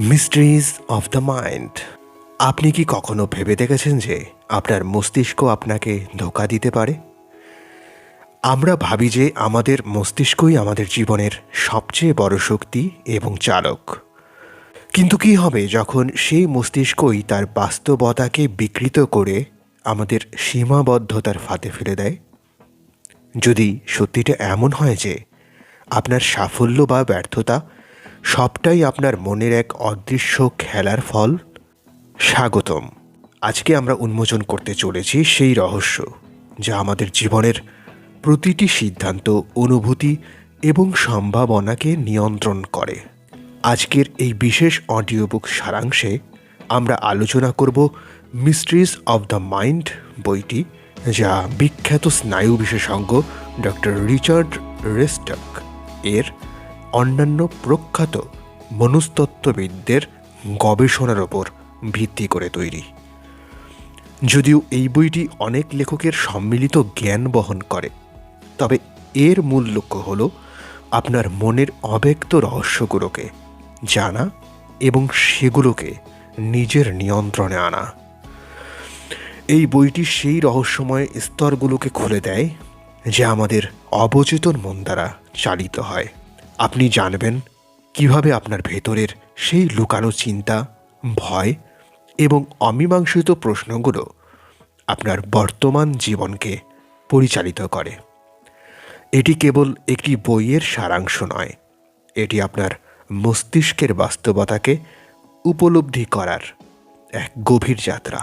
Mysteries of the mind আপনি কি কখনো ভেবে দেখেছেন যে আপনার মস্তিষ্ক আপনাকে ধোকা দিতে পারে? আমরা ভাবি যে আমাদের মস্তিষ্কই আমাদের জীবনের সবচেয়ে বড় শক্তি এবং চালক। কিন্তু কি হবে যখন সেই মস্তিষ্কই তার বাস্তবতাকে বিকৃত করে আমাদের সীমাবদ্ধতার ফাঁদে ফেলে দেয়? যদি সত্যিটা এমন হয় যে আপনার সাফল্য বা ব্যর্থতা সবটাই আপনার মনের এক অদৃশ্য খেলার ফল। স্বাগতম। আজকে আমরা উন্মোচন করতে চলেছি সেই রহস্য, যা আমাদের জীবনের প্রতিটি সিদ্ধান্ত, অনুভূতি এবং সম্ভাবনাকে নিয়ন্ত্রণ করে। আজকের এই বিশেষ অডিও বুক সারাংশে আমরা আলোচনা করব মিস্ট্রিজ অব দ্য মাইন্ড বইটি, যা বিখ্যাত স্নায়ু বিশেষজ্ঞ ডক্টর রিচার্ড রেস্টক এর অন্যান্য প্রখ্যাত মনস্তত্ত্ববিদদের গবেষণার ওপর ভিত্তি করে তৈরি। যদিও এই বইটি অনেক লেখকের সম্মিলিত জ্ঞান বহন করে, তবে এর মূল লক্ষ্য হল আপনার মনের অব্যক্ত রহস্যগুলোকে জানা এবং সেগুলোকে নিজের নিয়ন্ত্রণে আনা। এই বইটি সেই রহস্যময় স্তরগুলোকে খুলে দেয় যা আমাদের অবচেতন মন দ্বারা চালিত হয়। আপনি জানবেন কীভাবে আপনার ভেতরের সেই লুকানো চিন্তা, ভয় এবং অমীমাংসিত প্রশ্নগুলো আপনার বর্তমান জীবনকে পরিচালিত করে। এটি কেবল একটি বইয়ের সারাংশ নয়, এটি আপনার মস্তিষ্কের বাস্তবতাকে উপলব্ধি করার এক গভীর যাত্রা।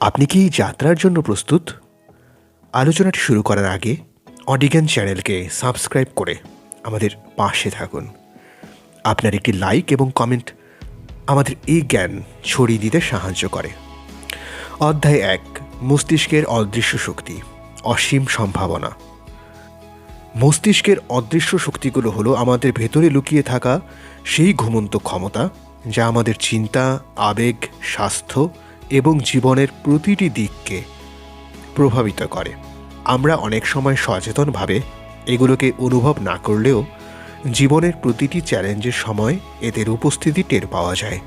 আপনি কি এই যাত্রার জন্য প্রস্তুত? আলোচনাটি শুরু করার আগে অডিগান চ্যানেলকে সাবস্ক্রাইব করে আমাদের পাশে থাকুন। আপনার একটি লাইক এবং কমেন্ট আমাদের এই জ্ঞান ছড়িয়ে দিতে সাহায্য করে। অধ্যায় এক, মস্তিষ্কের অদৃশ্য শক্তি, অসীম সম্ভাবনা। মস্তিষ্কের অদৃশ্য শক্তিগুলো হলো আমাদের ভেতরে লুকিয়ে থাকা সেই ঘুমন্ত ক্ষমতা যা আমাদের চিন্তা, আবেগ, স্বাস্থ্য এবং জীবনের প্রতিটি দিককে প্রভাবিত করে। আমরা অনেক সময় সচেতনভাবে এগুলোকে অনুভব না করলেও জীবনের প্রতিটি চ্যালেঞ্জের সময় এদের উপস্থিতি টের পাওয়া যায়।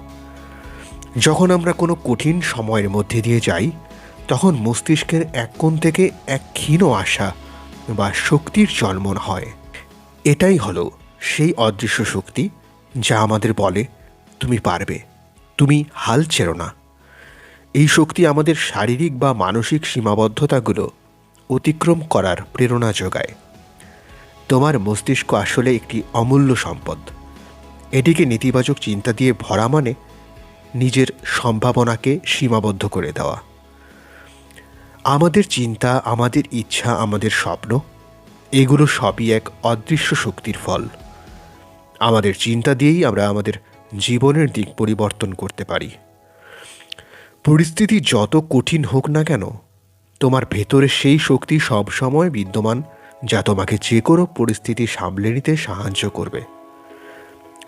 যখন আমরা কোনো কঠিন সময়ের মধ্যে দিয়ে যাই, তখন মস্তিষ্কের এক কোণ থেকে এক ক্ষীণ আশা বা শক্তির জন্মন হয়। এটাই হলো সেই অদৃশ্য শক্তি যা আমাদের বলে, তুমি পারবে, তুমি হাল ছেড়ো না। এই শক্তি আমাদের শারীরিক বা মানসিক সীমাবদ্ধতাগুলো অতিক্রম করার প্রেরণা যোগায়। তোমার মস্তিষ্ক আসলে একটি অমূল্য সম্পদ। এটিকে নেতিবাচক চিন্তা দিয়ে ভরা মানে নিজের সম্ভাবনাকে সীমাবদ্ধ করে দেওয়া। আমাদের চিন্তা, আমাদের ইচ্ছা, আমাদের স্বপ্ন, এগুলো সবই এক অদৃশ্য শক্তির ফল। আমাদের চিন্তা দিয়েই আমরা আমাদের জীবনের দিক পরিবর্তন করতে পারি। পরিস্থিতি যত কঠিন হোক না কেন, তোমার ভেতরে সেই শক্তি সবসময় বিদ্যমান যা তোমাকে যে কোনো পরিস্থিতি সামলে নিতে সাহায্য করবে।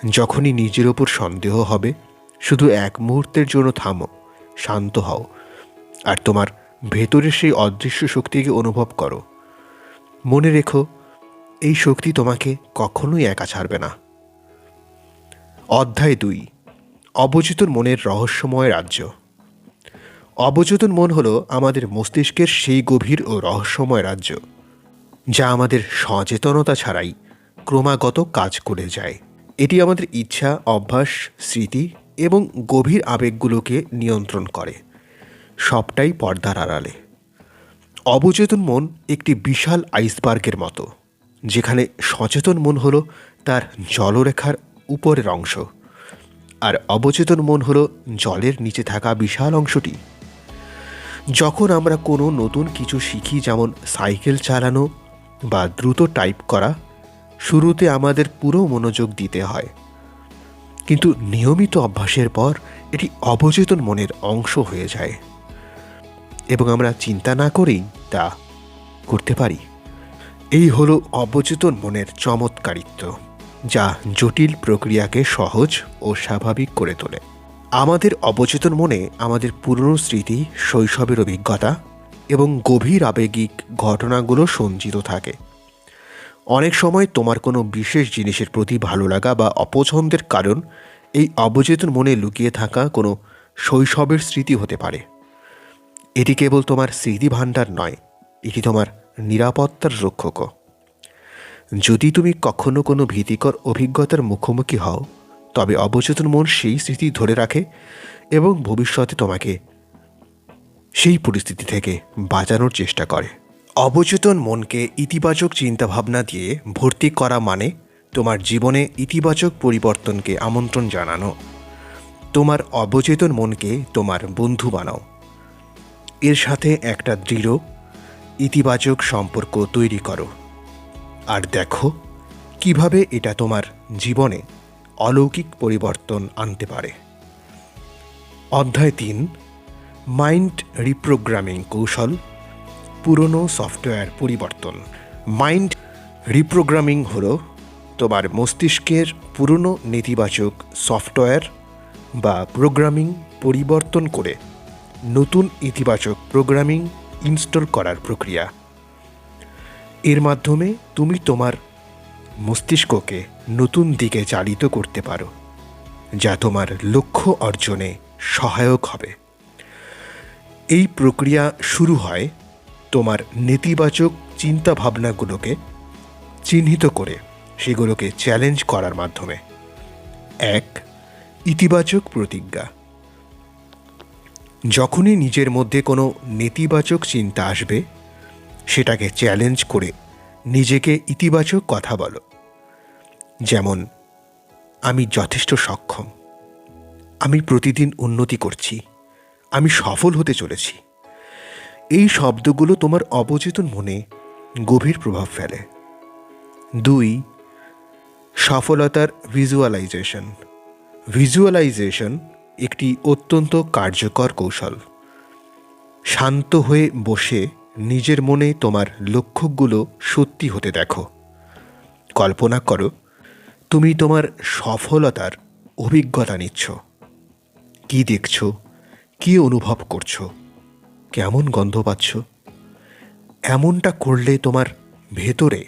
যখনই নিজের ওপর সন্দেহ হবে, শুধু এক মুহূর্তের জন্য থামো, শান্ত হও, আর তোমার ভেতরের সেই অদৃশ্য শক্তিকে অনুভব করো। মনে রেখো, এই শক্তি তোমাকে কখনোই একা ছাড়বে না। অধ্যায় দুই, অবচেতন মনের রহস্যময় রাজ্য। অবচেতন মন হলো আমাদের মস্তিষ্কের সেই গভীর ও রহস্যময় রাজ্য। যা আমাদের সচেতনতা ছাড়াই ক্রমাগত কাজ করে যায়। এটি আমাদের ইচ্ছা, অভ্যাস, স্মৃতি এবং গভীর আবেগগুলোকে নিয়ন্ত্রণ করে। সবটাই পর্দার আড়ালে। অবচেতন মন একটি বিশাল আইসবার্গের মতো, যেখানে সচেতন মন হলো তার জলরেখার উপরের অংশ। আর অবচেতন মন হলো জলের নিচে থাকা বিশাল অংশটি। যখন আমরা কোনো নতুন কিছু শিখি, যেমন সাইকেল চালানো বা দ্রুত টাইপ করা, শুরুতে আমাদের পুরো মনোযোগ দিতে হয়। কিন্তু নিয়মিত অভ্যাসের পর এটি অবচেতন মনের অংশ হয়ে যায়। এবং আমরা চিন্তা না করেই তা করতে পারি। এই হলো অবচেতন মনের চমৎকারিত্ব, যা জটিল প্রক্রিয়াকে সহজ ও স্বাভাবিক করে তোলে। আমাদের অবচেতন মনে আমাদের পুরনো স্মৃতি, শৈশবের অভিজ্ঞতা এবং গভীর আবেগিক ঘটনাগুলো সঞ্চিত থাকে। অনেক সময় তোমার কোনো বিশেষ জিনিসের প্রতি ভালো লাগা বা অপছন্দের কারণ এই অবচেতন মনে লুকিয়ে থাকা কোনো শৈশবের স্মৃতি হতে পারে। এটি কেবল তোমার স্মৃতি ভাণ্ডার নয়, এটি তোমার নিরাপত্তার রক্ষকও। যদি তুমি কখনো কোনো ভীতিকর অভিজ্ঞতার মুখোমুখি হও, তবে অবচেতন মন সেই স্মৃতি ধরে রাখে এবং ভবিষ্যতে তোমাকে সেই পরিস্থিতি থেকে বাঁচানোর চেষ্টা করে। অবচেতন মনকে ইতিবাচক চিন্তাভাবনা দিয়ে ভর্তি করা মানে তোমার জীবনে ইতিবাচক পরিবর্তনকে আমন্ত্রণ জানানো। তোমার অবচেতন মনকে তোমার বন্ধু বানাও। এর সাথে একটা দৃঢ়, ইতিবাচক সম্পর্ক তৈরি করো। আর দেখো কীভাবে এটা তোমার জীবনে অলৌকিক পরিবর্তন আনতে পারে। অধ্যায় তিন মাইন্ড রিপ্রোগ্রামিং কৌশল, পুরনো সফটওয়্যার পরিবর্তন। মাইন্ড রিপ্রোগ্রামিং হল তোমার মস্তিষ্কের পুরনো নেতিবাচক সফটওয়্যার বা প্রোগ্রামিং পরিবর্তন করে নতুন ইতিবাচক প্রোগ্রামিং ইনস্টল করার প্রক্রিয়া। এর মাধ্যমে তুমি তোমার মস্তিষ্ককে নতুন দিকে চালিত করতে পারো, যা তোমার লক্ষ্য অর্জনে সহায়ক হবে। এই প্রক্রিয়া শুরু হয় তোমার নেতিবাচক চিন্তাভাবনাগুলোকে চিহ্নিত করে, সেগুলোকে চ্যালেঞ্জ করার মাধ্যমে। এক, ইতিবাচক প্রতিজ্ঞা। যখনই নিজের মধ্যে কোনো নেতিবাচক চিন্তা আসবে, সেটাকে চ্যালেঞ্জ করে নিজেকে ইতিবাচক কথা বলো। যেমন, আমি যথেষ্ট সক্ষম। আমি প্রতিদিন উন্নতি করছি। আমি সফল হতে চলেছি। এই শব্দগুলো তোমার অবচেতন মনে গভীর প্রভাব ফেলে। দুই, সফলতার ভিজুয়ালাইজেশন ভিজুয়ালাইজেশন একটি অত্যন্ত কার্যকর কৌশল। শান্ত হয়ে বসে নিজের মনে তোমার লক্ষ্যগুলো সত্যি হতে দেখো। কল্পনা করো, তুমি তোমার সফলতার অভিজ্ঞতা নিচ্ছ। কি দেখছ? কি অনুভব করছ? কেমন গন্ধ পাচ্ছ? এমনটা করলে তোমার ভেতরে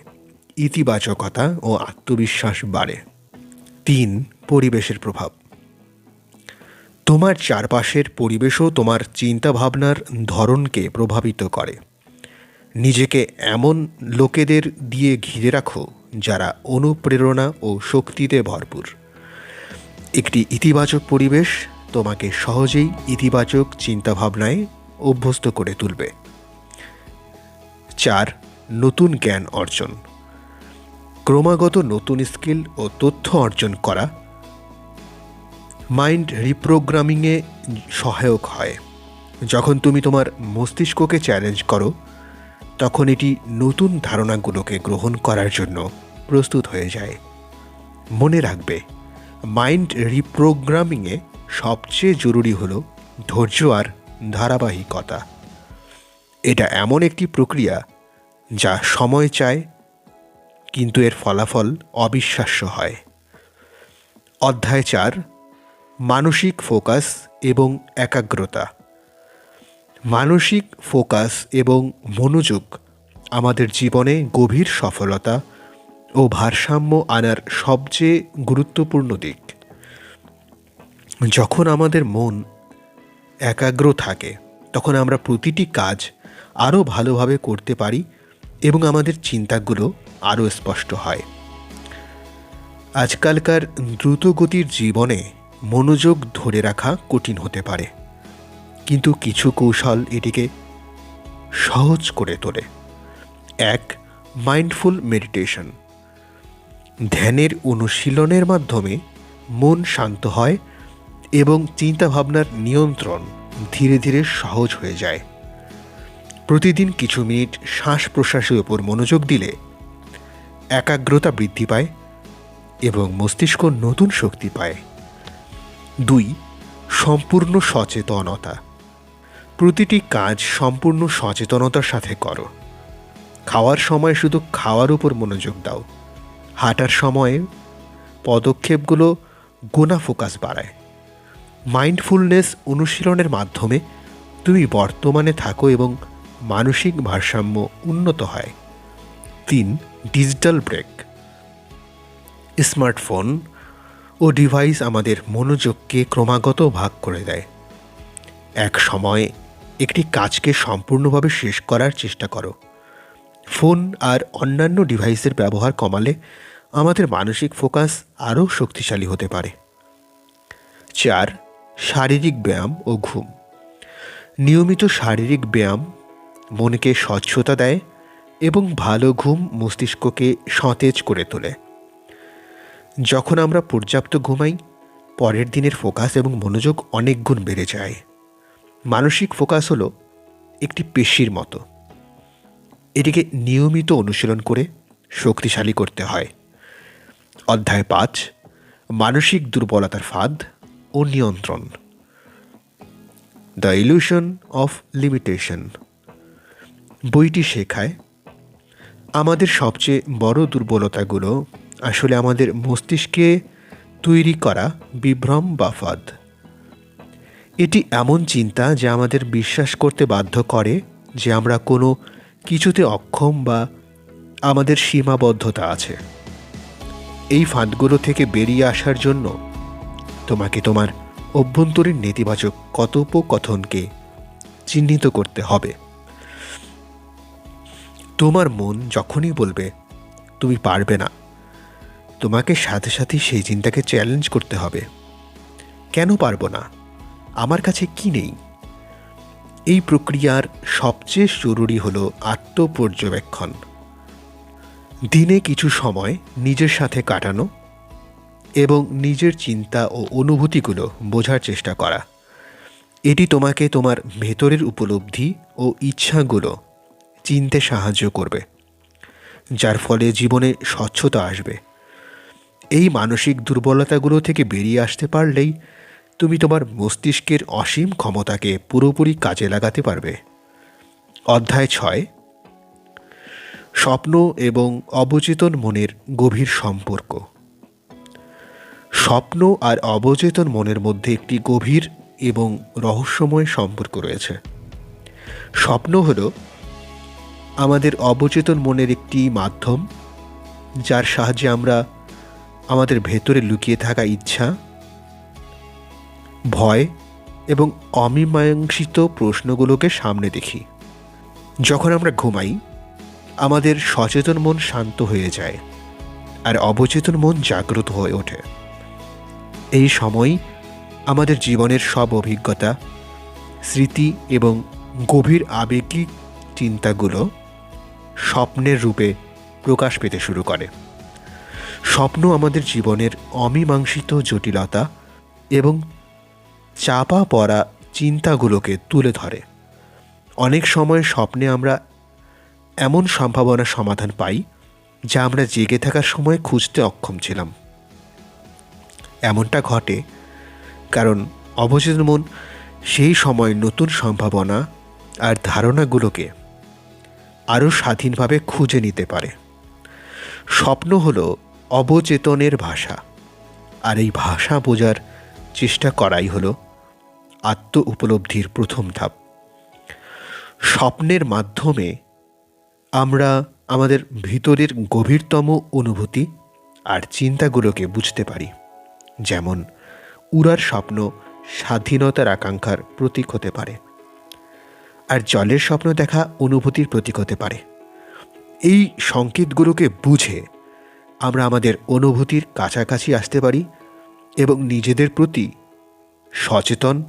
ইতিবাচকতা ও আত্মবিশ্বাস বাড়ে। তিন, পরিবেশের প্রভাব। তোমার চারপাশের পরিবেশও তোমার চিন্তাভাবনার ধরনকে প্রভাবিত করে। নিজেকে এমন লোকেদের দিয়ে ঘিরে রাখো যারা অনুপ্রেরণা ও শক্তিতে ভরপুর। একটি ইতিবাচক পরিবেশ তোমাকে সহজেই ইতিবাচক চিন্তাভাবনায় অভ্যস্ত করে তুলবে। চার, নতুন জ্ঞান অর্জন। ক্রমাগত নতুন স্কিল ও তথ্য অর্জন করা। মাইন্ড রিপ্রোগ্রামিংয়ে সহায়ক হয়। যখন তুমি তোমার মস্তিষ্ককে চ্যালেঞ্জ করো, তখন এটি নতুন ধারণাগুলোকে গ্রহণ করার জন্য প্রস্তুত হয়ে যায়। মনে রাখবে, মাইন্ড রিপ্রোগ্রামিংয়ে সবচেয়ে জরুরি হলো ধৈর্য আর ধারাবাহিকতা। এটা এমন একটি প্রক্রিয়া যা সময় চায়, কিন্তু এর ফলাফল অবিশ্বাস্য হয়। অধ্যায় চার, মানসিক ফোকাস এবং একাগ্রতা। মানসিক ফোকাস এবং মনোযোগ আমাদের জীবনে গভীর সফলতা ও ভারসাম্য আনার সবচেয়ে গুরুত্বপূর্ণ দিক। যখন আমাদের মন একাগ্র থাকে, তখন আমরা প্রতিটি কাজ আরও ভালোভাবে করতে পারি এবং আমাদের চিন্তাগুলো আরও স্পষ্ট হয়। আজকালকার দ্রুতগতির জীবনে মনোযোগ ধরে রাখা কঠিন হতে পারে, কিন্তু কিছু কৌশল এটিকে সহজ করে তোলে। এক মাইন্ডফুল মেডিটেশন ধ্যানের অনুশীলনের মাধ্যমে মন শান্ত হয় এবং চিন্তাভাবনার নিয়ন্ত্রণ ধীরে ধীরে সহজ হয়ে যায়। প্রতিদিন কিছু মিনিট শ্বাস প্রশ্বাসের উপর মনোযোগ দিলে একাগ্রতা বৃদ্ধি পায় এবং মস্তিষ্ক নতুন শক্তি পায়। দুই, সম্পূর্ণ সচেতনতা। প্রতিটি কাজ সম্পূর্ণ সচেতনতার সাথে করো। খাওয়ার সময় শুধু খাওয়ার উপর মনোযোগ দাও। হাঁটার সময়ে পদক্ষেপগুলো গোনা ফোকাস বাড়ায়। মাইন্ডফুলনেস অনুশীলনের মাধ্যমে তুমি বর্তমানে থাকো এবং মানসিক ভারসাম্য উন্নত হয়। তিন ডিজিটাল ব্রেক স্মার্টফোন ও ডিভাইস আমাদের মনোযোগকে ক্রমাগত ভাগ করে দেয়। এক সময় একটি কাজকে সম্পূর্ণভাবে শেষ করার চেষ্টা করো। ফোন আর অন্যান্য ডিভাইসের ব্যবহার কমালে আমাদের মানসিক ফোকাস আরও শক্তিশালী হতে পারে। চার শারীরিক ব্যায়াম ও ঘুম। নিয়মিত শারীরিক ব্যায়াম মনকে স্বচ্ছতা দেয় এবং ভালো ঘুম মস্তিষ্ককে সতেজ করে তোলে। যখন আমরা পর্যাপ্ত ঘুমাই, পরের দিনের ফোকাস এবং মনোযোগ অনেক গুণ বেড়ে যায়। মানসিক ফোকাস হলো একটি পেশির মতো। এটিকে নিয়মিত অনুশীলন করে শক্তিশালী করতে হয়। অধ্যায় পাঁচ, মানসিক দুর্বলতার ফাঁদ। ও নিয়ন্ত্রণ। The illusion of limitation. বইটি শেখায়, আমাদের সবচেয়ে বড় দুর্বলতাগুলো আসলে আমাদের মস্তিষ্কে তৈরি করা বিভ্রম বা ফাঁদ। এটি এমন চিন্তা যা আমাদের বিশ্বাস করতে বাধ্য করে যে আমরা কোনো কিছুতে অক্ষম বা আমাদের সীমাবদ্ধতা আছে। এই ফাঁদগুলো থেকে বেরিয়ে আসার জন্য তোমাকে তোমার অভ্যন্তরীণ নেতিবাচক কথোপকথনকে চিহ্নিত করতে হবে। তোমার মন যখনই বলবে, তুমি পারবে না। তোমাকে সাথে সাথে সেই চিন্তাকে চ্যালেঞ্জ করতে হবে। কেন পারব না? আমার কাছে কি নেই? এই প্রক্রিয়ার সবচেয়ে জরুরি হল আত্মপর্যবেক্ষণ। দিনে কিছু সময় নিজের সাথে কাটানো এবং নিজের চিন্তা ও অনুভূতিগুলো বোঝার চেষ্টা করা। এটি তোমাকে তোমার ভেতরের উপলব্ধি ও ইচ্ছাগুলো চিনতে সাহায্য করবে, যার ফলে জীবনে স্বচ্ছতা আসবে। এই মানসিক দুর্বলতাগুলো থেকে বেরিয়ে আসতে পারলেই তুমি তোমার মস্তিষ্কের অসীম ক্ষমতাকে পুরোপুরি কাজে লাগাতে পারবে। অধ্যায় ছয়। স্বপ্ন এবং অবচেতন মনের গভীর সম্পর্ক। স্বপ্ন আর অবচেতন মনের মধ্যে একটি গভীর এবং রহস্যময় সম্পর্ক রয়েছে। স্বপ্ন হল আমাদের অবচেতন মনের একটি মাধ্যম, যার সাহায্যে আমরা আমাদের ভেতরে লুকিয়ে থাকা ইচ্ছা, ভয় এবং অমীমাংসিত প্রশ্নগুলোকে সামনে দেখি। যখন আমরা ঘুমাই, আমাদের সচেতন মন শান্ত হয়ে যায় আর অবচেতন মন জাগ্রত হয়ে ওঠে। এই সময় আমাদের জীবনের সব অভিজ্ঞতা, স্মৃতি এবং গভীর আবেগিক চিন্তাগুলো স্বপ্নের রূপে প্রকাশ পেতে শুরু করে। স্বপ্ন আমাদের জীবনের অমীমাংসিত জটিলতা এবং চাপা পড়া চিন্তাগুলোকে তুলে ধরে। অনেক সময় স্বপ্নে আমরা এমন সম্ভাবনা সমাধান পাই, যা আমরা জেগে থাকার সময় খুঁজতে অক্ষম ছিলাম। এমনটা ঘটে। কারণ অবচেতন মন সেই সময় নতুন সম্ভাবনা আর ধারণাগুলোকে আরও স্বাধীনভাবে খুঁজে নিতে পারে। স্বপ্ন হলো অবচেতনের ভাষা। আর এই ভাষা বোঝার চেষ্টা করাই হলো আত্ম উপলব্ধির প্রথম ধাপ। স্বপ্নের মাধ্যমে আমরা আমাদের ভিতরের গভীরতম অনুভূতি আর চিন্তাগুলোকে বুঝতে পারি। যেমন, উড়ার স্বপ্ন স্বাধীনতার আকাঙ্ক্ষার প্রতীক হতে পারে। আর জলের স্বপ্ন দেখা অনুভূতির প্রতীক হতে পারে। এই সংকেতগুলোকে বুঝে আমরা আমাদের অনুভূতির কাছাকাছি আসতে পারি এবং নিজেদের প্রতি সচেতন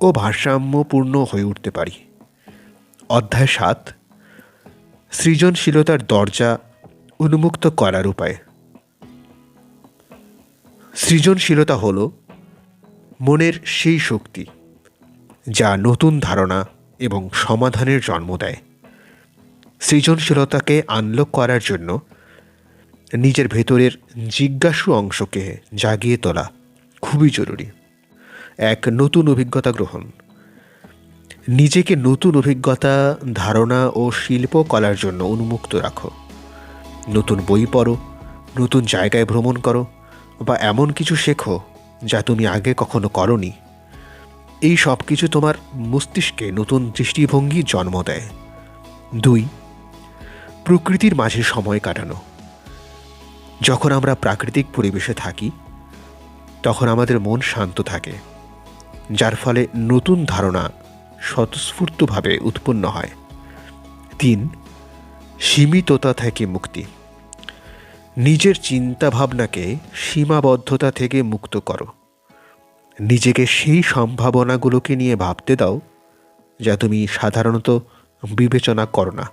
ও ভারসাম্যপূর্ণ হয়ে উঠতে পারি। অধ্যায় সাত, সৃজনশীলতার দরজা উন্মুক্ত করার উপায়। সৃজনশীলতা হল মনের সেই শক্তি যা নতুন ধারণা এবং সমাধানের জন্ম দেয়। সৃজনশীলতাকে আনলক করার জন্য নিজের ভেতরের জিজ্ঞাসু অংশকে জাগিয়ে তোলা খুবই জরুরি। এক নতুন অভিজ্ঞতা গ্রহণ। নিজেকে নতুন অভিজ্ঞতা, ধারণা ও শিল্পকলার জন্য উন্মুক্ত রাখো। নতুন বই পড়ো, নতুন জায়গায় ভ্রমণ করো বা এমন কিছু শেখো যা তুমি আগে কখনো করনি। এই সব কিছু তোমার মস্তিষ্কে নতুন দৃষ্টিভঙ্গি জন্ম দেয়। দুই, প্রকৃতির মাঝে সময় কাটানো। যখন আমরা প্রাকৃতিক পরিবেশে থাকি, তখন আমাদের মন শান্ত থাকে, যার ফলে নতুন ধারণা স্বতঃস্ফূর্তভাবে উৎপন্ন হয়। তিন, সীমিততা থেকে মুক্তি। নিজের চিন্তা ভাবনাকে সীমাবদ্ধতা থেকে মুক্ত করো। নিজেকে সেই সম্ভাবনাগুলোকে নিয়ে ভাবতে দাও, যা তুমি সাধারণত বিবেচনা করো না।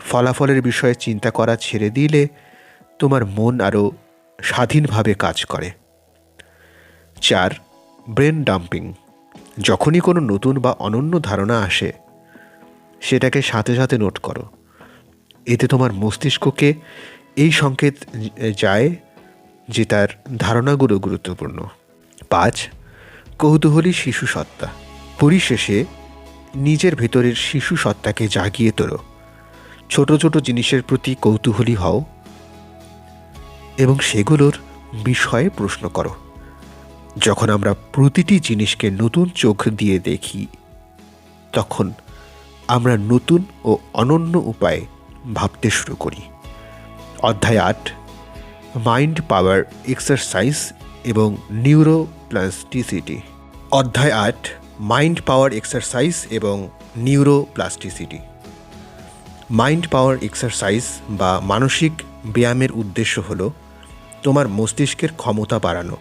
ফলাফলের বিষয়ে চিন্তা করা ছেড়ে দিলে তোমার মন আরও স্বাধীনভাবে কাজ করে। চার, ব্রেন ডাম্পিং। যখনই কোনো নতুন বা অনন্য ধারণা আসে, সেটাকে সাথে সাথে নোট করো। এতে তোমার মস্তিষ্ককে এই সংকেত যায় যে তার ধারণাগুলো গুরুত্বপূর্ণ। পাঁচ, কৌতূহলী শিশু সত্তা পরিশেষে নিজের ভেতরের শিশু সত্তাকে জাগিয়ে তোলো। ছোট ছোট জিনিসের প্রতি কৌতূহলী হও এবং সেগুলোর বিষয়ে প্রশ্ন করো। যখন আমরা প্রতিটি জিনিসকে নতুন চোখ দিয়ে দেখি, তখন আমরা নতুন ও অনন্য উপায়ে ভাবতে শুরু করি। অধ্যায় আট মাইন্ড পাওয়ার এক্সারসাইজ এবং নিউরোপ্লাস্টিসিটি। অধ্যায় আট মাইন্ড পাওয়ার এক্সারসাইজ এবং নিউরোপ্লাস্টিসিটি। মাইন্ড পাওয়ার এক্সারসাইজ বা মানসিক ব্যায়ামের উদ্দেশ্য হল তোমার মস্তিষ্কের ক্ষমতা বাড়ানো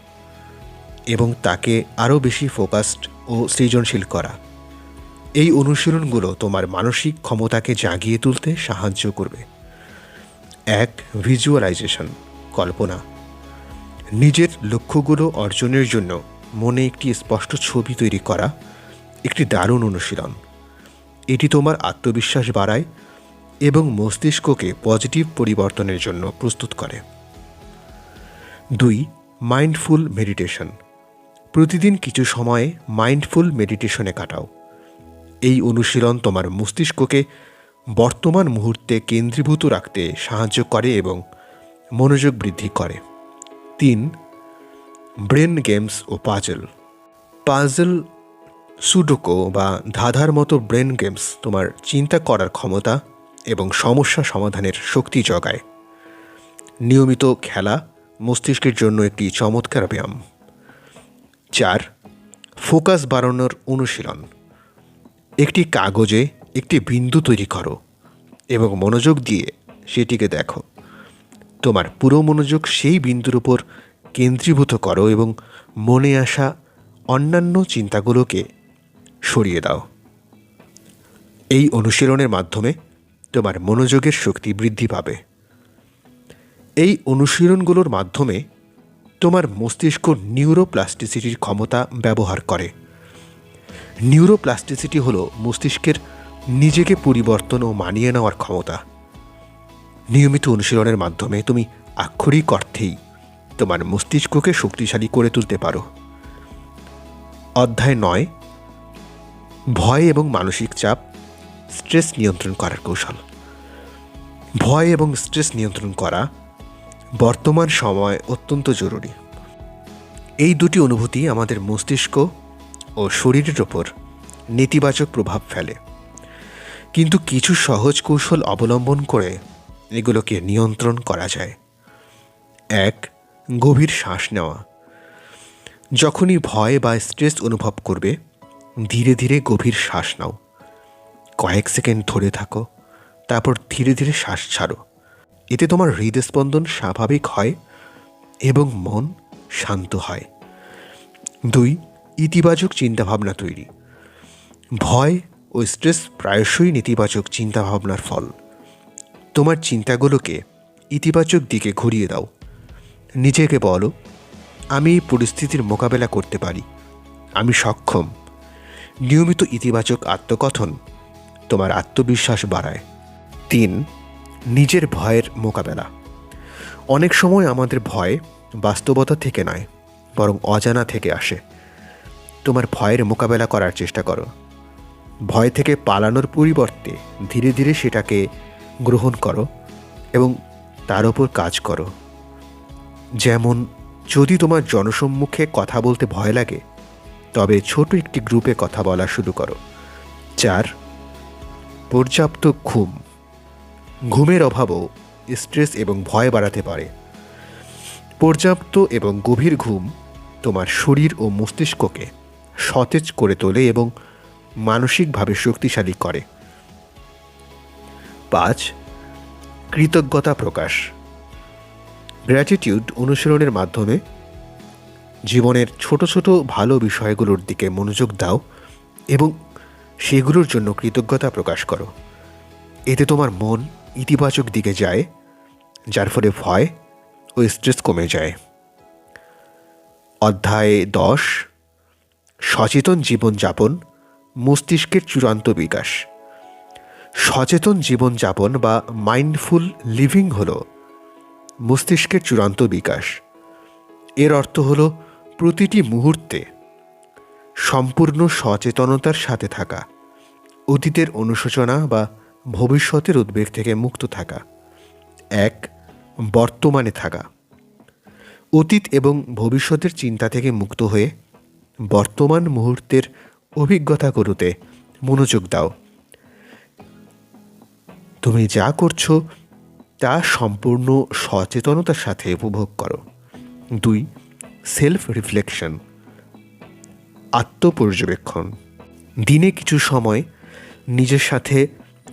এবং তাকে আরও বেশি ফোকাসড ও সৃজনশীল করা। এই অনুশীলনগুলো তোমার মানসিক ক্ষমতাকে জাগিয়ে তুলতে সাহায্য করবে। এক ভিজুয়ালাইজেশন কল্পনা। নিজের লক্ষ্যগুলো অর্জনের জন্য মনে একটি স্পষ্ট ছবি তৈরি করা একটি দারুণ অনুশীলন। এটি তোমার আত্মবিশ্বাস বাড়ায় এবং মস্তিষ্ককে পজিটিভ পরিবর্তনের জন্য প্রস্তুত করে। দুই মাইন্ডফুল মেডিটেশন প্রতিদিন কিছু সময়ে মাইন্ডফুল মেডিটেশনে কাটাও। এই অনুশীলন তোমার মস্তিষ্ককে বর্তমান মুহূর্তে কেন্দ্রীভূত রাখতে সাহায্য করে এবং মনোযোগ বৃদ্ধি করে। তিন, ব্রেন গেমস ও পাজল। পাজল, সুডোকো বা ধাঁধার মতো ব্রেন গেমস তোমার চিন্তা করার ক্ষমতা এবং সমস্যা সমাধানের শক্তি জগায়। নিয়মিত খেলা, মস্তিষ্কের জন্য একটি চমৎকার ব্যায়াম। চার, ফোকাস বাড়ানোর অনুশীলন। একটি কাগজে একটি বিন্দু তৈরি করো এবং মনোযোগ দিয়ে সেটিকে দেখো। তোমার পুরো মনোযোগ সেই বিন্দুর উপর কেন্দ্রীভূত করো এবং মনে আসা অন্যান্য চিন্তাগুলোকে সরিয়ে দাও। এই অনুশীলনের মাধ্যমে তোমার মনোযোগের শক্তি বৃদ্ধি পাবে। এই অনুশীলনগুলোর মাধ্যমে তোমার মস্তিষ্ক নিউরোপ্লাস্টিসিটির ক্ষমতা ব্যবহার করে। নিউরোপ্লাস্টিসিটি হলো মস্তিষ্কের নিজেকে পরিবর্তন ও মানিয়ে নেওয়ার ক্ষমতা। নিয়মিত অনুশীলনের মাধ্যমে তুমি আক্ষরিক অর্থেই তোমার মস্তিষ্ককে শক্তিশালী করে তুলতে পারো। অধ্যায় নয়, ভয় এবং মানসিক চাপ, স্ট্রেস নিয়ন্ত্রণ করার কৌশল। ভয় এবং স্ট্রেস নিয়ন্ত্রণ করা বর্তমান সময় অত্যন্ত জরুরি। এই দুটি অনুভূতি আমাদের মস্তিষ্ক ও শরীরের ওপর নেতিবাচক প্রভাব ফেলে। কিন্তু কিছু সহজ কৌশল অবলম্বন করে এগুলোকে নিয়ন্ত্রণ করা যায়। এক, গভীর শ্বাস নেওয়া। যখনই ভয় বা স্ট্রেস অনুভব করবে, ধীরে ধীরে গভীর শ্বাস নাও। কয়েক সেকেন্ড ধরে থাকো, তারপর ধীরে ধীরে শ্বাস ছাড়ো। এতে তোমার হৃদস্পন্দন স্বাভাবিক হয় এবং মন শান্ত হয়। দুই, ইতিবাচক চিন্তাভাবনা তৈরি। ভয় ও স্ট্রেস প্রায়শই নেতিবাচক চিন্তাভাবনার ফল। তোমার চিন্তাগুলোকে ইতিবাচক দিকে ঘুরিয়ে দাও। নিজেকে বলো, আমি এই পরিস্থিতির মোকাবেলা করতে পারি। আমি সক্ষম। নিয়মিত ইতিবাচক আত্মকথন তোমার আত্মবিশ্বাস বাড়ায়। তিন, নিজের ভয়ের মোকাবেলা। অনেক সময় আমাদের ভয় বাস্তবতা থেকে নয়, বরং অজানা থেকে আসে। তোমার ভয়ের মোকাবেলা করার চেষ্টা করো। ভয় থেকে পালানোর পরিবর্তে ধীরে ধীরে সেটাকে গ্রহণ করো এবং তার ওপর কাজ করো। যেমন, যদি তোমার জনসম্মুখে কথা বলতে ভয় লাগে, তবে ছোট একটি গ্রুপে কথা বলা শুরু করো। চার, পর্যাপ্ত ঘুম। ঘুমের অভাবও স্ট্রেস এবং ভয় বাড়াতে পারে। পর্যাপ্ত এবং গভীর ঘুম তোমার শরীর ও মস্তিষ্ককে সতেজ করে তোলে এবং মানসিকভাবে শক্তিশালী করে। পাঁচ, কৃতজ্ঞতা প্রকাশ। গ্র্যাটিটিউড অনুশীলনের মাধ্যমে জীবনের ছোট ছোট ভালো বিষয়গুলোর দিকে মনোযোগ দাও এবং সেগুলোর জন্য কৃতজ্ঞতা প্রকাশ করো। এতে তোমার মন ইতিবাচক দিকে যায়, যার ফলে ভয় ও স্ট্রেস কমে যায়। অধ্যায় দশ, সচেতন জীবনযাপন মস্তিষ্কের চূড়ান্ত বিকাশ। সচেতন জীবনযাপন বা মাইন্ডফুল লিভিং হল মস্তিষ্কের চূড়ান্ত বিকাশ। এর অর্থ হল প্রতিটি মুহূর্তে সম্পূর্ণ সচেতনতার সাথে থাকা, অতীতের অনুশোচনা বা ভবিষ্যতের উদ্বেগ থেকে মুক্ত থাকা। এক, বর্তমানে থাকা। অতীত এবং ভবিষ্যতের চিন্তা থেকে মুক্ত হয়ে বর্তমান মুহূর্তের অভিজ্ঞতাগুলোতে মনোযোগ দাও। তুমি যা করছ, তা সম্পূর্ণ সচেতনতার সাথে উপভোগ করো। দুই সেলফ রিফ্লেকশন আত্মপর্যবেক্ষণ। দিনে কিছু সময় নিজের সাথে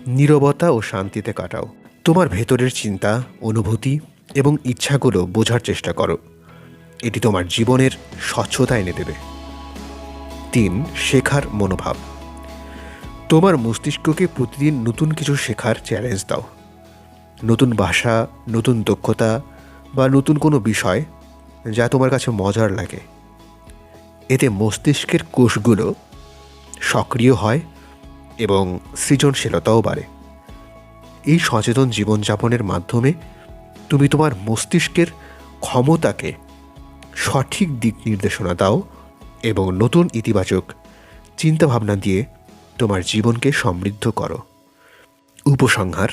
নীরবতা ও শান্তিতে কাটাও। তোমার ভেতরের চিন্তা, অনুভূতি এবং ইচ্ছাগুলো বোঝার চেষ্টা করো। এটি তোমার জীবনের স্বচ্ছতা এনে দেবে। তিন শেখার মনোভাব। তোমার মস্তিষ্ককে প্রতিদিন নতুন কিছু শেখার চ্যালেঞ্জ দাও। নতুন ভাষা, নতুন দক্ষতা বা নতুন কোনো বিষয় যা তোমার কাছে মজার লাগে। এতে মস্তিষ্কের কোষগুলো সক্রিয় হয় এবং সৃজনশীলতাও বাড়ে। এই সচেতন জীবনযাপনের মাধ্যমে তুমি তোমার মস্তিষ্কের ক্ষমতাকে সঠিক দিক নির্দেশনা দাও এবং নতুন ইতিবাচক চিন্তাভাবনা দিয়ে তোমার জীবনকে সমৃদ্ধ করো। উপসংহার,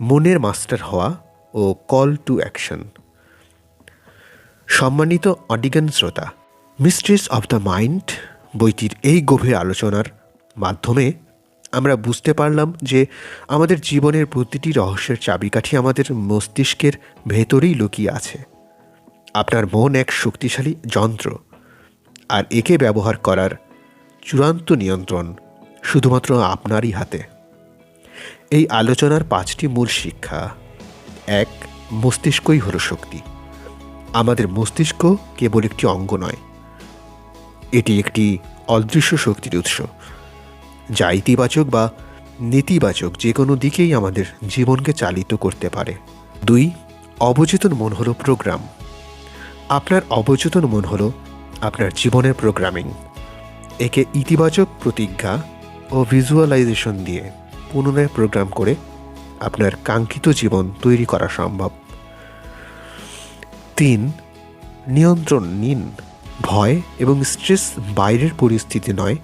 মনের মাস্টার হওয়া ও কল টু অ্যাকশন সম্মানিত অডিগান শ্রোতা মিস্ট্রেস অব দ্য মাইন্ড বইটির এই গভীর আলোচনার মাধ্যমে আমরা বুঝতে পারলাম যে আমাদের জীবনের প্রতিটি রহস্যের চাবিকাঠি আমাদের মস্তিষ্কের ভেতরেই লুকিয়ে আছে। আপনার মন এক শক্তিশালী যন্ত্র। আর একে ব্যবহার করার চূড়ান্ত নিয়ন্ত্রণ শুধুমাত্র আপনারই হাতে। এই আলোচনার পাঁচটি মূল শিক্ষা। এক, মস্তিষ্কই হল শক্তি। আমাদের মস্তিষ্ক কেবল একটি অঙ্গ নয়। এটি একটি অদৃশ্য শক্তির উৎস, যা ইতিবাচক বা নেতিবাচক যে কোনো দিকেই আমাদের জীবনকে চালিত করতে পারে। দুই, অবচেতন মন হলো প্রোগ্রাম। আপনার অবচেতন মন হলো আপনার জীবনের প্রোগ্রামিং একে ইতিবাচক প্রতিজ্ঞা ও ভিজুয়ালাইজেশন দিয়ে পুনরায় প্রোগ্রাম করে আপনার কাঙ্ক্ষিত জীবন তৈরি করা সম্ভব। তিন, নিয়ন্ত্রণ নিন। ভয় এবং স্ট্রেস বাইরের পরিস্থিতি নয়,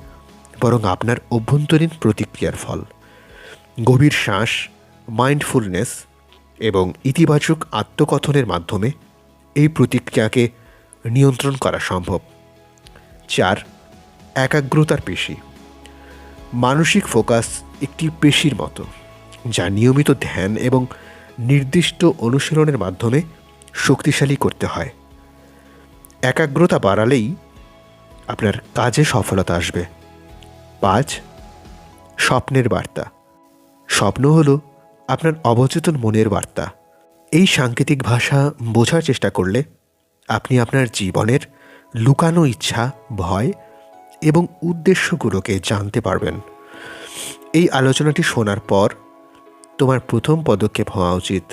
বরং আপনার অভ্যন্তরীণ প্রতিক্রিয়ার ফল। গভীর শ্বাস মাইন্ডফুলনেস এবং ইতিবাচক আত্মকথনের মাধ্যমে এই প্রতিক্রিয়াকে নিয়ন্ত্রণ করা সম্ভব। চার, একাগ্রতার পেশি। মানসিক ফোকাস একটি পেশির মতো, যা নিয়মিত ধ্যান এবং নির্দিষ্ট অনুশীলনের মাধ্যমে শক্তিশালী করতে হয়। একাগ্রতা বাড়ালেই আপনার কাজে সফলতা আসবে। পাঁচ, স্বপ্নের বার্তা। স্বপ্ন হল আপনার অবচেতন মনের বার্তা। এই সাংকেতিক ভাষা বোঝার চেষ্টা করলে আপনি আপনার জীবনের লুকানো ইচ্ছা, ভয় এবং উদ্দেশ্যগুলোকে জানতে পারবেন। এই আলোচনাটি শোনার পর তোমার প্রথম পদক্ষেপ হওয়া উচিত,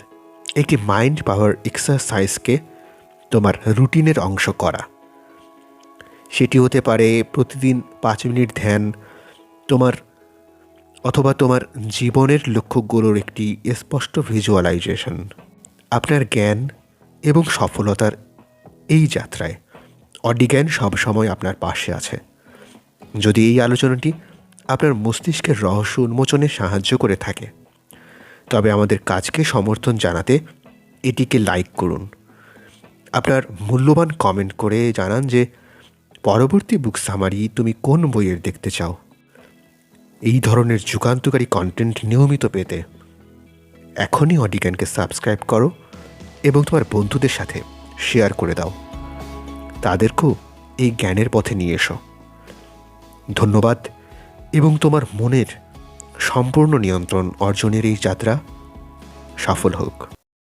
একটি মাইন্ড পাওয়ার এক্সারসাইজকে তোমার রুটিনের অংশ করা। সেটি হতে পারে প্রতিদিন পাঁচ মিনিট ধ্যান, তোমার অথবা তোমার জীবনের লক্ষ্যগুলোর একটি স্পষ্ট ভিজুয়ালাইজেশন আপনার জ্ঞান এবং সফলতার এই যাত্রায় অডিজ্ঞান সবসময় আপনার পাশে আছে। যদি এই আলোচনাটি আপনার মস্তিষ্কের রহস্য উন্মোচনে সাহায্য করে থাকে, তবে আমাদের কাজকে সমর্থন জানাতে এটিকে লাইক করুন। আপনার মূল্যবান কমেন্ট করে জানান যে, পরবর্তী বুক সামারি তুমি কোন বইয়ের দেখতে চাও? এই ধরনের যুগান্তকারী কন্টেন্ট নিয়মিত পেতে এখনই অডিজ্ঞানকে সাবস্ক্রাইব করো এবং তোমার বন্ধুদের সাথে শেয়ার করে দাও। তাদেরকেও এই জ্ঞানের পথে নিয়ে এসো। ধন্যবাদ এবং তোমার মনের সম্পূর্ণ নিয়ন্ত্রণ অর্জনের এই যাত্রা সফল হোক।